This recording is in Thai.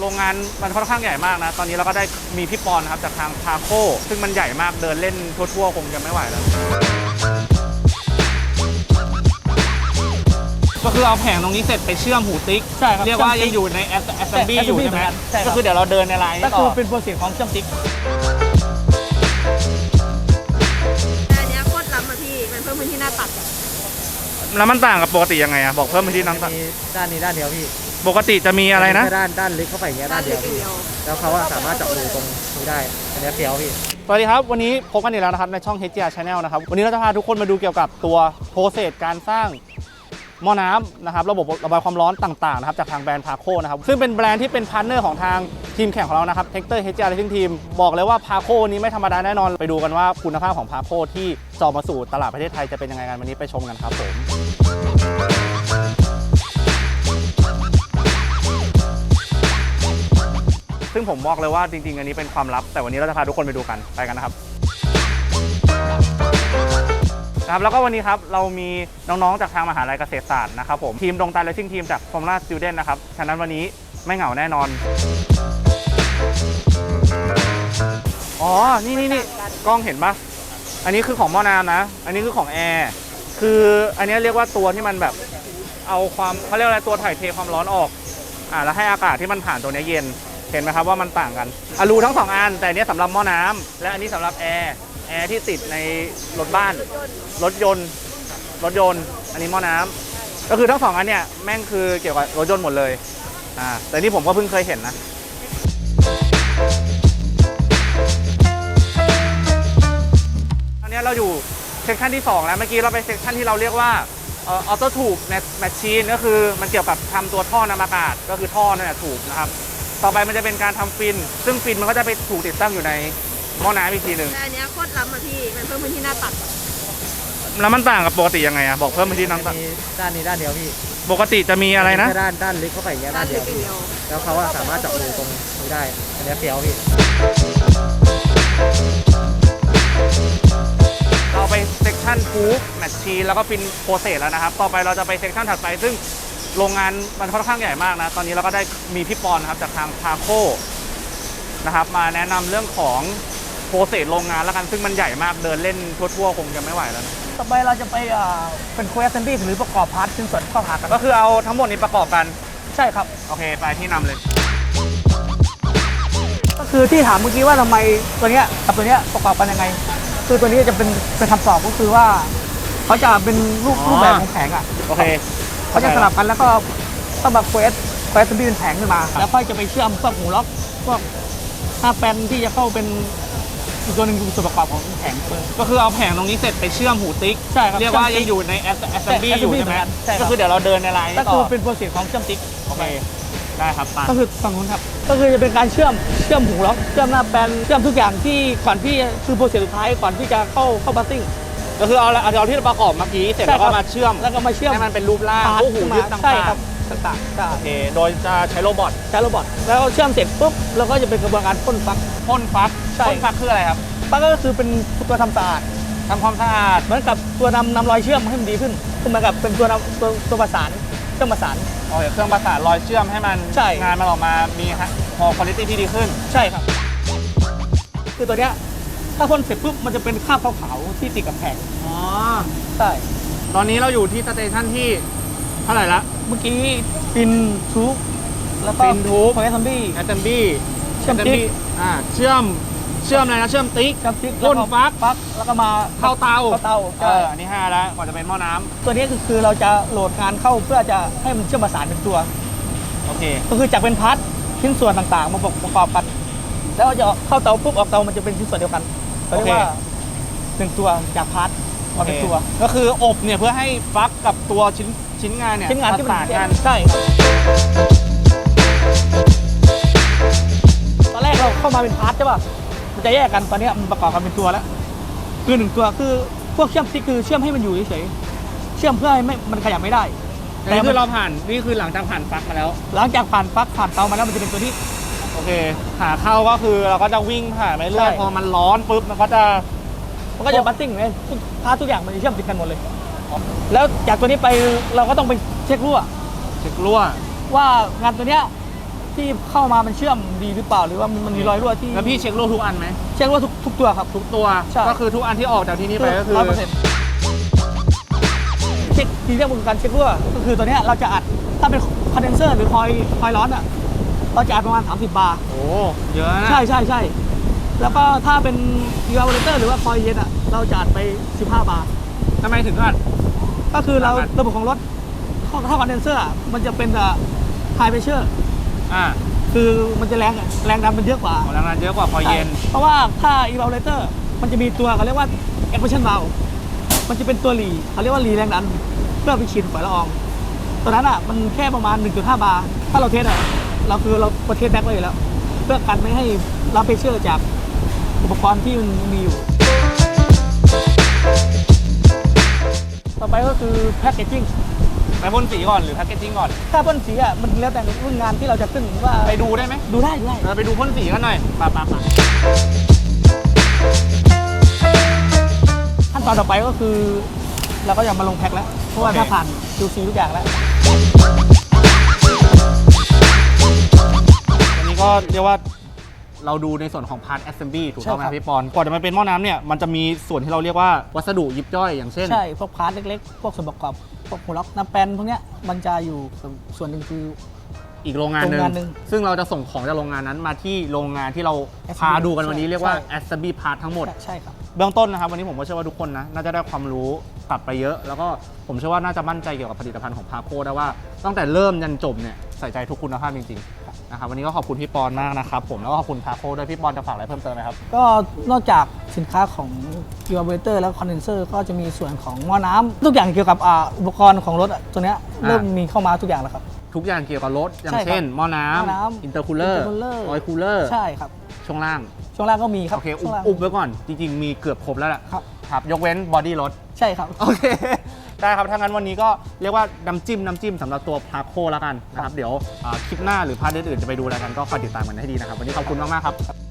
โรงงานมันค่อนข้างใหญ่มากนะ ตอนนี้เราก็ได้มีพี่ปอนนะครับจากทางพาโคซึ่งมันใหญ่มากเดินเล่นทั่วๆ คงจะไม่ไหวแล้ว ก็คือเอาแผงตรงนี้เสร็จไปเชื่อมหูติ๊ก ใช่ครับเรียกว่าเชื่อมติ๊กยังอยู่ในแอสแซมบี้ใช่อยู่ใช่ไหม assembly เหมือนกันใช่ครับ ก็คือเดี๋ยวเราเดินในไลน์ก็ต่คืออ เป็นโปรเซสของเชื่อมติ๊ก แล้วมันต่างกับปกติยังไงอะบอกเพิ่มไปที่น้ำตาลมีด้านนี้ด้านเดียวพี่ปกติจะมีอะไรนะ แค่ด้านด้านลึกเข้าไปอย่างเงี้ยด้าด้านนเดีเดียยววอย่างพี่เดียวแล้วเขาอะสามารถเจาะรูตรงนี้ได้อันเนี้ยเฟี้ยวพี่ สวัสดีครับ วันนี้พบกันอีกแล้วนะครับในช่อง HGR Channel นะครับ วันนี้เราจะพาทุกคนมาดูเกี่ยวกับตัวโปรเซสการสร้างหม้อน้ำนะครับ ระบบระบายความร้อนต่างๆนะครับจากทางแบรนด์พาโคนะครับ ซึ่งเป็นแบรนด์ที่เป็นพาร์ทเนอร์ของทาง ทีมแข่งของเรานะครับเทคเตอร์ HGR Racing Team บอกเลยว่าพาโคนี้ไม่ธรรมดาแน่นอน ไปดูกันว่าคุณภาพของพาโคที่จะออกมาสู่ตลาดประเทศไทยจะเป็นยังไงกันวันนี้ไปชมกันครับผมซึ่งผมบอกเลยว่าจริง ๆ อันนี้เป็นความลับ แต่วันนี้เราจะพาทุกคนไปดูกันไปกันนะครับนะครับแล้วก็วันนี้ครับเรามีน้องๆจากทางมหาลัยเกษตรศาสตร์นะครับผมทีมดงตาเลซิ่งทีมจากฟอร์มูล่าสตูเดนนะครับฉะนั้นวันนี้ไม่เหงาแน่นอน อ๋อ นี่นี่นี่กล้องเห็นปะอันนี้คือของหม้อน้ำนะ อันนี้คือของแอร์ คืออันนี้เรียกว่าตัวที่มันแบบ เอาความเขาเรียกอะไรตัวถ่ายเทความร้อนออก อ่าแล้วให้อากาศที่มันผ่านตัวนี้เย็น เห็นไหมครับว่ามันต่างกันอะรูทั้งสองอัน แต่อันนี้สำหรับหม้อน้ำและอันนี้สำหรับแอร์ แอร์ที่ติดในรถบ้าน รถยนต์ รถยนต์ อันนี้หม้อน้ำก็คือทั้งสองอันเนี่ยแม่งคือเกี่ยวกับรถยนต์หมดเลย อ่า แต่นี่ผมก็เพิ่งเคยเห็นนะ นนี้เราอยู่เซสชันที่ 2 แล้วเมื่อกี้เราไปเซสชันที่เราเรียกว่าออโต้ถูกแมชชีนก็คือมันเกี่ยวกับทำตัวท่อนำอากาศก็คือท่อนั่นแหละถูกนะครับ ต่อไปมันจะเป็นการทำฟิน ซึ่งฟินมันก็จะไปถูกติดตั้งอยู่ในหม้อน้ำอีกทีหนึ่งแต่อันเนี้ยโคตรล้ำอะพี่ มันเพิ่มพื้นที่หน้าตัดอะแล้วมันต่างกับปกติยังไงอะบอกเพิ่มไปที่น้ำตาลมีด้านนี้ด้านเดียวพี่ ปกติจะมีอะไรนะแค่ด้านด้านลึกเข้าไปอย่างเงี้ยด้าด้านนเดีเดียยววอย่างพี่เดียวแล้วเขาอะสามารถเจาะรูตรงนี้ได้ อันเนี้ยเฟี้ยวพี่ ชชีแล้วก็ฟินโปรเซสแล้วนะครับ ต่อไปเราจะไปเซกชันถัดไปซึ่งโรงงานมันค่อนข้างใหญ่มากนะ ตอนนี้เราก็ได้มีพี่ปอนนะครับจากทางพาโคนะครับมาแนะนำเรื่องของโปรเซสโรงงานแล้วกันซึ่งมันใหญ่มากเดินเล่นทั่วๆคงจะไม่ไหวแล้วนะต่อไปเราจะไปอ่าเป็นโคเอสเซนดี้หรือประกอบพาร์ทชิ้นส่วนเข้าหากันก็คือเอาทั้งหมดนี้ประกอบกันใช่ครับ โอเค ไปที่นำเลย ก็คือที่ถามเมื่อกี้ว่าทำไมตัวเนี้ยกับตัวเนี้ยประกอบกันยังไง คือตัวนี้จะเป็นเป็นคำตอบก็คือว่า เขาจะเป็นรูปอ๋อ รูปแบบของแผงอะโอเคเขาจะสลับกันแล้วก็ต้องมาโคเอสโคเอสเป็นแผงขึ้นมา แล้วค่อยจะไปเชื่อมพวกหูล็อกพวกห้าแปนที่จะเข้าเป็นอีกตัวหนึ่งคือส่วนประกอบของแผงเปิด ก็คือเอาแผงตรงนี้เสร็จไปเชื่อมหูติ๊ก ใช่ครับเรียกว่าเชื่ยัอมติ๊กงอยู่ในแอสแอสเซมบี้ใช่อยู่ใช่ไหม assembly เหมือนกันใช่ครับ ก็คือเดี๋ยวเราเดินในไลน์ก็ต่คืออเป็นโปรเซสของเชื่อมติ๊กโอเคได้ครับไปก็คือฝั่งนู้นครับ ก็คือจะเป็นการเชื่อมเชื่อมหูล็อกเชื่อมหน้าแปนเชื่อมทุกอย่างที่ก่อนที่คือโปรเซสสุดท้ายก่อนที่จะเข้าเข้าบัสซิ่ง ก็คือเอาละเอาที่เราประกอบเมื่อกี้เสร็จใช่แล้วครัก็บมาเชื่อมแล้วก็มาเชื่อมให้มันเป็นรูปร่างพาร์ทโอ้โหขึ้นมายึดต่างๆใช่ครับต่างๆใช่โอเคโดยจะใช้โรบอทใช้โรบอทแล้วเชื่อมเสร็จปุ๊บเราก็จะเป็นกระบวนการพ่นฟัก พ่นฟักใช่ พ่นฟักคืออะไรครับฟักก็คือเป็นตัวทำสะอาดทำความสะอาดเหมือนกับตัวนำนำรอยเชื่อมให้มันดีขึ้นคือเหมือนกับเป็นตัวนำตัวตัวประสานเครื่องประสาน โอเคเครื่องประสานรอยเชื่อมให้มันใช่ งานมันออกมามีฮะพอคุณภาพที่ดีขึ้น ใช่ครับ คือตัวเนี้ย ถ้าพ่นเสร็จปุ๊บมันจะเป็นคราบขาวๆที่ติดกับแผงอ๋อ ใช่ตอนนี้เราอยู่ที่สเตชันที่เท่าไหร่ละ เมื่อกี้ฟินทูบแล้วก็ฟินทูบ ของแอสซัมบี้ แอตเทมบี้เชื่อมติ๊กอ่าเชื่อมเชื่อมอะไรนะเชื่อมติ๊กกับติ๊กพ่นฟัก ฟักแล้วก็มาเข้าเตาเข้าเตาเอใช่ออันนี้ห้าแล้วกว่าจะเป็นหม้อน้ำตัวนี้คือคือเราจะโหลดงานเข้าเพื่อจะให้มันเชื่อมประสานเป็นตัว โอเค ก็คือจากเป็นพาร์ทชิ้นส่วนต่างๆ มาประกอบกันแล้วจะเข้าเตาปุ๊บออกเตามันจะเป็นชิ้นส่วนเดียวกัน เขาเรียกว่าหนึ่งตัวจากพาร์ทมาเป็นตัว ก็คืออบเนี่ยเพื่อให้ฟักกับตัวชิ้นชิ้นงานเนี่ยชิ้นงานที่ปมันระสานกันใช่ครับตอนแรกเราเข้ามาเป็นพาร์ทใช่ป่ะมันจะแยกกันตอนนี้มันประกอบกันเป็นตัวแล้วคือหนึ่งตัวคือพวกเชื่อมที่คือเชื่อมให้มันอยู่เฉยๆเชื่อมเพื่อให้ไม่มันขยับไม่ได้แต่นี่คือเราผ่านนี่คือหลังจากผ่านฟักมาแล้ว หลังจากผ่านฟักผ่านเตามาแล้วมันจะเป็นตัวที่ โอเค ขาเข้าก็คือเราก็จะวิ่งผ่านไปเรื่อยใช่ พอมันร้อนปุ๊บมันก็จะ มันก็จะบัตติ้งเลยทุกพาร์ททุกอย่างมันจะเชื่อมติดกันหมดเลย แล้วจากตัวนี้ไปเราก็ต้องไปเช็ครั่ว เช็ครั่วว่างานตัวเนี้ยที่เข้ามามันเชื่อมดีหรือเปล่าหรือว่ามันมันมีรอยรั่วที่แล้วพี่เช็คโลกทุกอันไหมเช็คว่าทุกทุกตัวครับ ทุกตัว ใช่ ก็คือทุกอันที่ออกจากที่นี่ไปก็คือ ร้อยเปอร์เซ็นต์เช็คทีเรียกว่าการเช็ครั่วก็คือตัวเนี้ยเราจะอัดถ้าเป็นคอนเดนเซอร์หรือคอยคอยร้อนอะ เราจะอัดประมาณ 30 บาร์โอ้เยอะนะใช่ใช่ใช่แล้วก็ถ้าเป็นอีวาเวเตอร์หรือว่าคอยเย็นอะเราจะอัดไป 15 บาร์ทำไมถึงอัด ก็คือเราอัดระบบของรถถ้าคอนเดนเซอร์มันจะเป็นไฮเพรสเชอร์อ่าคือมันจะแรงอะแรงดันมันเยอะกว่าของแรงงานเยอะกว่าพอเย็นใช่เพราะว่าถ้า evaporator มันจะมีตัวเขาเรียกว่า expansion valve มันจะเป็นตัวหลีเขาเรียกว่าหลีแรงดันเพื่อไปฉีดฝอยละอองตัวนั้นอะมันแค่ประมาณ 1.5 บาร์ถ้าเราเทสอะ เราคือเราประเทสแบ็กไว้อยู่แล้ว เพื่อกันไม่ให้รับเพรสเชอร์จากอุปกรณ์ที่มันมีอยู่ ต่อไปก็คือ packaging ไปพ่นสีก่อนหรือแพคเกจจิ้งก่อน ถ้าพ่นสีอะมันแล้วแต่รุ่นงานที่เราจะขึ้นว่าไปดูได้ไหมดูได้ดูได้เราไปดูพ่นสีกันหน่อยปะปะปะขั้นตอนต่อไปก็คือ เราก็จะมาลงแพ็คแล้ว เพราะว่าถ้าผ่าน QC ทุกอย่างแล้ว ก็เรียกว่าเราดูในส่วนของพาร์ท assembly ถูกต้องไหมใช่ครับพี่ปอนก่อนจะมาเป็นหม้อน้ำเนี่ยมันจะมีส่วนที่เราเรียกว่าวัสดุยิบย่อยอย่างเช่น ใช่ พวกพาร์ทเล็กๆ พวกส่วนประกอบ พวกหัวล็อกน้ำแปนพวกเนี้ยมันจะอยู่ส่วนหนึ่งคือ อีกโรงงานหนึ่โรงงานหนึ่งงซึ่งเราจะส่งของจากโรงงานนั้นมาที่โรงงานที่เรา Assembly พาดูกันวันนี้เรียกว่า ใช่ assembly part ทั้งหมด ใช่ครับ เบื้องต้นนะครับวันนี้ผมก็เชื่อว่าทุกคนนะน่าจะได้ความรู้กลับไปเยอะ แล้วก็ผมเชื่อว่าน่าจะมั่นใจเกี่ยวกับผลิตภัณฑ์ของพาโคได้ว่าตั้งแต่เริ่มยันจบเนี่ยใส่ใจทุกคุณภาพจริงๆ นะครับวันนี้ก็ขอบคุณพี่ปอนมากนะครับผมแล้วก็ขอบคุณพาโคด้วยพี่ปอนจะฝากอะไรเพิ่มเติมไหมครับ ก็นอกจากสินค้าของ evaporator แล้ว condenser ก็จะมีส่วนของหม้อน้ำทุกอย่างเกี่ยวกับอ่าอุปกรณ์ของรถอะตัวเนี้ยเริ่มมีเข้ามาทุกอย่างแล้วครับ ทุกอย่างเกี่ยวกับรถอย่างใช่ครับเช่นหม้อน้หม้อน้ำำอินเตอร์คูลเลอร์ intercooler ออยคูลเลอร์ใช่ครับ ช่วงล่างช่วงล่างก็มีครับโอเคช่วงล่าง อุบไว้ก่อน จริง ๆ มีเกือบครบแล้วแหละครับ ครับ ยกเว้นบอดี้รถ ใช่ครับ โอเค ได้ครับ ถ้างั้นวันนี้ก็เรียกว่าน้ำจิ้มน้ำจิ้มสำหรับตัวพาโคแล้วกันนะครับ เดี๋ยวอ่าคลิปหน้าหรือพาร์ทอื่นๆจะไปดูอะไรกันก็คอยติดตามกันให้ดีนะครับ วันนี้ขอบคุณมากๆครับ